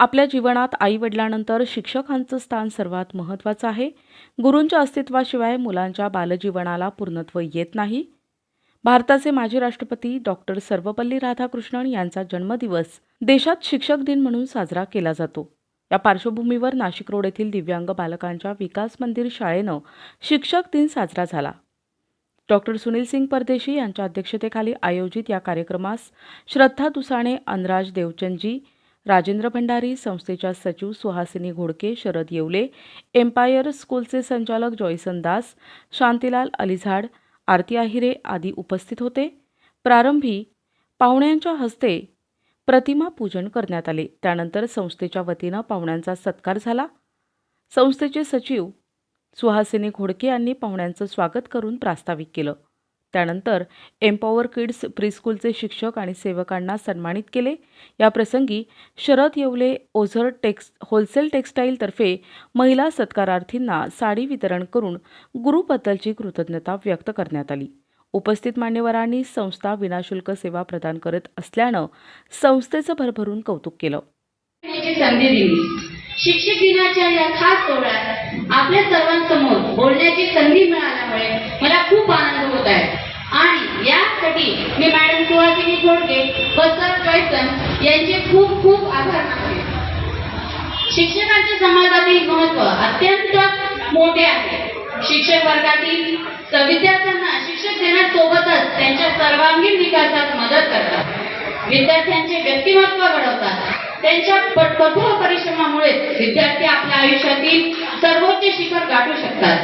आपल्या जीवनात आईवडिलांनंतर शिक्षकांचं स्थान सर्वात महत्त्वाचं आहे. गुरूंच्या अस्तित्वाशिवाय मुलांच्या बालजीवनाला पूर्णत्व येत नाही. भारताचे माजी राष्ट्रपती डॉक्टर सर्वपल्ली राधाकृष्णन यांचा जन्मदिवस देशात शिक्षक दिन म्हणून साजरा केला जातो. या पार्श्वभूमीवर नाशिक रोड येथील दिव्यांग बालकांच्या विकास मंदिर शाळेनं शिक्षक दिन साजरा झाला. डॉक्टर सुनील सिंग परदेशी यांच्या अध्यक्षतेखाली आयोजित या कार्यक्रमास श्रद्धा दुसाणे अनराज देवचंदजी राजेंद्र भंडारी संस्थेच्या सचिव सुहासिनी घोडके शरद येवले एम्पायर स्कूलचे संचालक जॉयसन दास शांतीलाल अलिझाड आरती आहिरे आदी उपस्थित होते. प्रारंभी पाहुण्यांच्या हस्ते प्रतिमा पूजन करण्यात आले. त्यानंतर संस्थेच्या वतीनं पाहुण्यांचा सत्कार झाला. संस्थेचे सचिव सुहासिनी घोडके यांनी पाहुण्यांचं स्वागत करून प्रास्ताविक केलं. त्यानंतर एम्पॉवर किड्स प्रीस्कूलचे शिक्षक आणि सेवकांना सन्मानित केले. या प्रसंगी शरद येवले ओझर टेक्स होलसेल टेक्स्टाईलतर्फे महिला सत्कारार्थींना साडी वितरण करून गुरुबद्दलची कृतज्ञता व्यक्त करण्यात आली. उपस्थित मान्यवरांनी संस्था विनाशुल्क सेवा प्रदान करत असल्यानं संस्थेचं भरभरून कौतुक केलं. संधी दिली शिक्षक दिनाच्या या खास सोहळ्यात आपल्या सर्वांसमोर बोलण्याची संधी मिळाल्यामुळे मला खूप आनंद होत आहे. आणि यासाठी मी मॅडम सुहासिनी घोडके व सर कैसन यांचे खूप खूप आभार मानते. शिक्षकांचे समाजातील महत्त्व अत्यंत मोठे आहे. शिक्षक वर्गातील विद्यार्थ्यांना शिक्षक देण्यासोबतच त्यांच्या सर्वांगीण विकासात मदत करतात. विद्यार्थ्यांचे व्यक्तिमत्व घडवतात. त्यांच्या कठोर परिश्रमामुळेच विद्यार्थी आपल्या आयुष्यातील सर्वोच्च शिखर गाठू शकतात.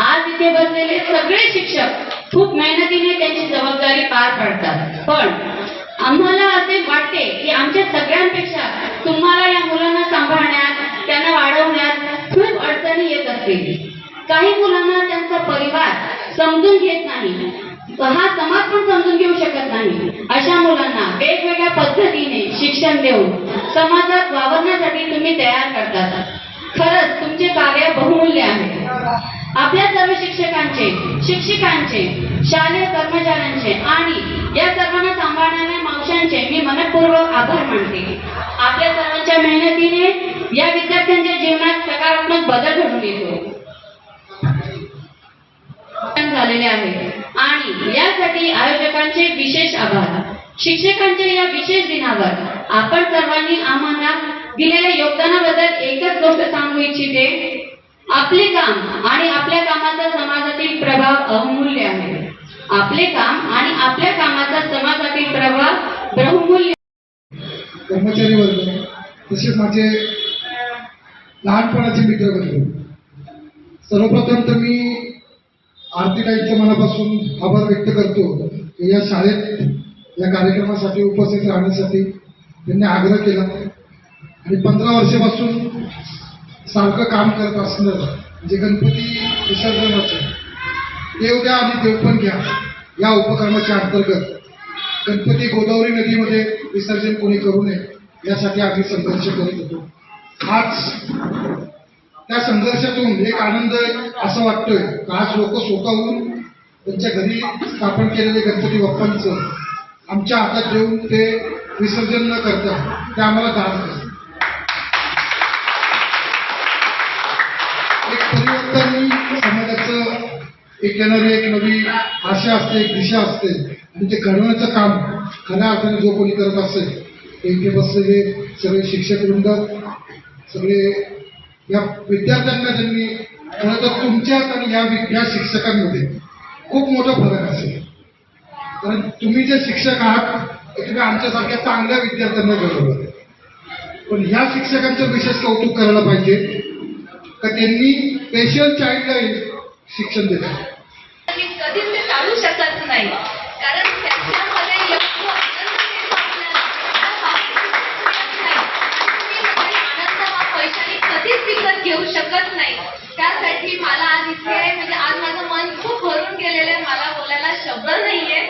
आज इथे बसलेले सगळे शिक्षक खूप मेहनतीने त्यांची जबाबदारी पार पाडतात. पण आम्हाला असे वाटते की आमच्या सगळ्यांपेक्षा तुम्हाला या मुलांना सांभाळण्यात त्यांना वाढवण्यात खूप अडचणी येत असतील. काही मुलांना त्यांचा परिवार समजून घेत नाही. हा समाज पण समजून घेऊ शकत नाही. अशा मुलांना वेगवेगळ्या पद्धतीने शिक्षण देऊन समाजात वावरण्यासाठी तुम्ही तयार करतात खरंच तुमचे कार्य बहुमूल्य आहे. आपल्या सर्व शिक्षकांचे शिक्षिकांचे शालेय कर्मचाऱ्यांचे आणि या सर्वांना सांभाळणाऱ्या मावशांचे मी मनपूर्वक आभार मानते. आपल्या सर्वांच्या मेहनतीने या विद्यार्थ्यांच्या जीवनात सकारात्मक बदल घडून येतो. झालेले आहे. आणि यासाठी आयोजकांचे विशेष आभार. शिक्षकांच्या या विशेष दिनावर आपण सर्वांनी आम्हाला दिलेल्या योगदानाबद्दल एकच गोष्ट सांगू इच्छिते. आपले काम आणि आपल्या कामाचा समाजातील प्रभाव अमूल्य आहे. आपले काम आणि आपल्या कामाचा समाजातील प्रभाव बहुमूल्य. कर्मचारी वर्ग तसेच माझे लहानपणाचे मित्र वर्ग सर्वप्रथम तर मी आरतीताईंच्या मनापासून आभार व्यक्त करतो की या शाळेत या कार्यक्रमासाठी उपस्थित राहण्यासाठी त्यांनी आग्रह केला. आणि पंधरा वर्षापासून सारखं काम करत असणार म्हणजे गणपती विसर्जनाचं. देव द्या आणि देव पण घ्या या उपक्रमाच्या अंतर्गत. गणपती गोदावरी नदीमध्ये विसर्जन कोणी करू नये यासाठी आम्ही संघर्ष करत होतो. आज त्या संघर्षातून एक आनंद असं वाटतोय. का आज लोक स्वतःहून त्यांच्या घरी स्थापन केलेले गणपती बाप्पांचं आमच्या हातात देऊन ते विसर्जन न करता ते आम्हाला दान एक परिवर्तन समाजाचं एक येणारी एक नवी आशा असते एक दिशा असते. आणि ते घडवण्याचं काम खऱ्या अर्थाने जो कोणी करत असेल ते इथे बसलेले सगळे शिक्षक वृंद सगळे या विद्यार्थ्यांना त्यांनी खरं तर तुमच्यात आणि या वि- या शिक्षकांमध्ये खूप मोठा फरक असेल. कारण तुम्ही जे शिक्षक आहात ते तुम्ही आमच्यासारख्या चांगल्या विद्यार्थ्यांना घडवलं पण ह्या शिक्षकांचं विशेष कौतुक करायला पाहिजे का त्यांनी स्पेशल चाइल्ड लाईन शिक्षण देतात कधीच ते चालू शकत नाही. कारण त्याच्यामध्ये एवढं आनंद मिळतो आपल्याला. त्या बाबतीत नाही. तुम्ही म्हणाले आनंद हा पैशाने कधीच विकत घेऊ शकत नाही. त्यासाठी मला आज इथे म्हणजे आज माझं मन खूप भरून गेलेलं आहे. मला बोलायला शब्द नाहीये.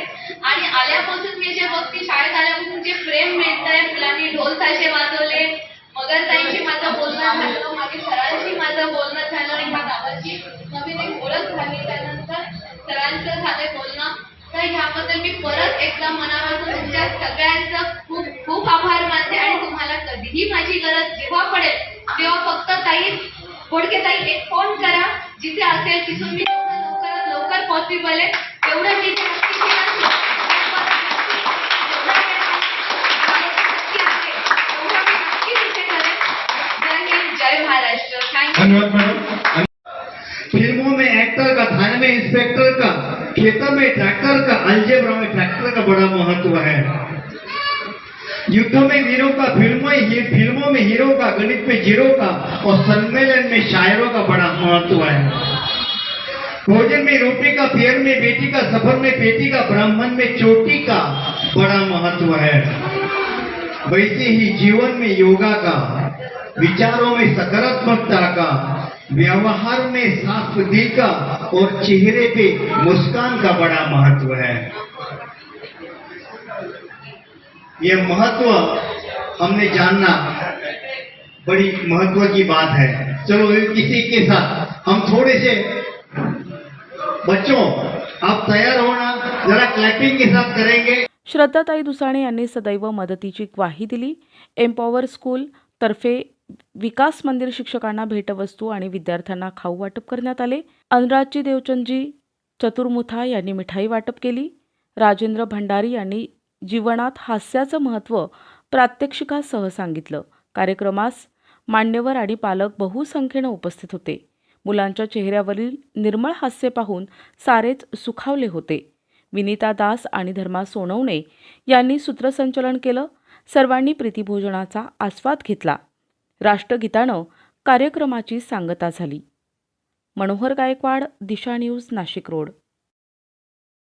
आणि आल्यापासून मी जे बघते शाळेत आल्यापासून जे प्रेम मिळत आहे मुलांनी ढोल ताशे वाजवले मगरताईंशी माझं बोलणं झालं माझ्या सरांशी माझं बोलणं झालं आणि ह्या गावाची नवीन एक ओळख झाली. त्यानंतर सरांचं झालं बोलणं. तर ह्याबद्दल मी परत एकदा मनापासून तुमच्या सगळ्यांचं खूप खूप आभार मानते. आणि तुम्हाला कधीही माझी माझी गरज जेव्हा पडेल तेव्हा फक्त ताई बोडके ताई एक फोन करा जिथे असेल तिथून मी जेवढं लवकरात लवकर पॉसिबल आहे. तेवढं मी ते नक्की केलं असेल. जेवढं वेळ आहे, तेवढं मी नक्की तिथे करेन. जय हिंद जय महाराष्ट्र. थँक्यू धन्यवाद मैडम फिल्मों में एक्टर का थाने में इंस्पेक्टर का खेतों में ट्रैक्टर का अलजेब्रा में ट्रैक्टर का बड़ा महत्त्व है। युद्धों में वीरों का, फ़िल्मों ही, फ़िल्मों में हीरो का, गणित में ज़ीरो का और सम्मेलन में शायरों का बड़ा महत्व है। भोजन में रोटी का पेड़ में बेटी का, सफ़र में बेटी का, ब्राह्मण में चोटी का बड़ा महत्व है। वैसे ही जीवन में योगा का, विचारों में सकारात्मकता का, व्यवहार में साफ़ दिल का और चेहरे पे मुस्कान का बड़ा महत्व है। ये महत्त्व हमने जानना बड़ी महत्त्व की बात है। चलो इसी के साथ हम थोड़े से बच्चों आप तैयार होना जरा क्लैपिंग के साथ करेंगे। श्रद्धाताई दुसाणे यांनी सदैव मदतीची ग्वाही दिली. एम्पॉवर स्कूल तर्फे विकास मंदिर शिक्षकांना भेटवस्तू आणि विद्यार्थ्यांना खाऊ वाटप करण्यात आले. अनुराजजी देवचंदजी चतुर्मुथा यांनी मिठाई वाटप केली. राजेंद्र भंडारी यांनी जीवनात हास्याचं महत्त्व प्रात्यक्षिकासह सांगितलं. कार्यक्रमास मान्यवर आणि पालक बहुसंख्येनं उपस्थित होते. मुलांच्या चेहऱ्यावरील निर्मळ हास्य पाहून सारेच सुखावले होते. विनिता दास आणि धर्मा सोनवणे यांनी सूत्रसंचलन केलं. सर्वांनी प्रीतिभोजनाचा आस्वाद घेतला. राष्ट्रगीतानं कार्यक्रमाची सांगता झाली. Manohar Gaikwad Disha news Nashik road.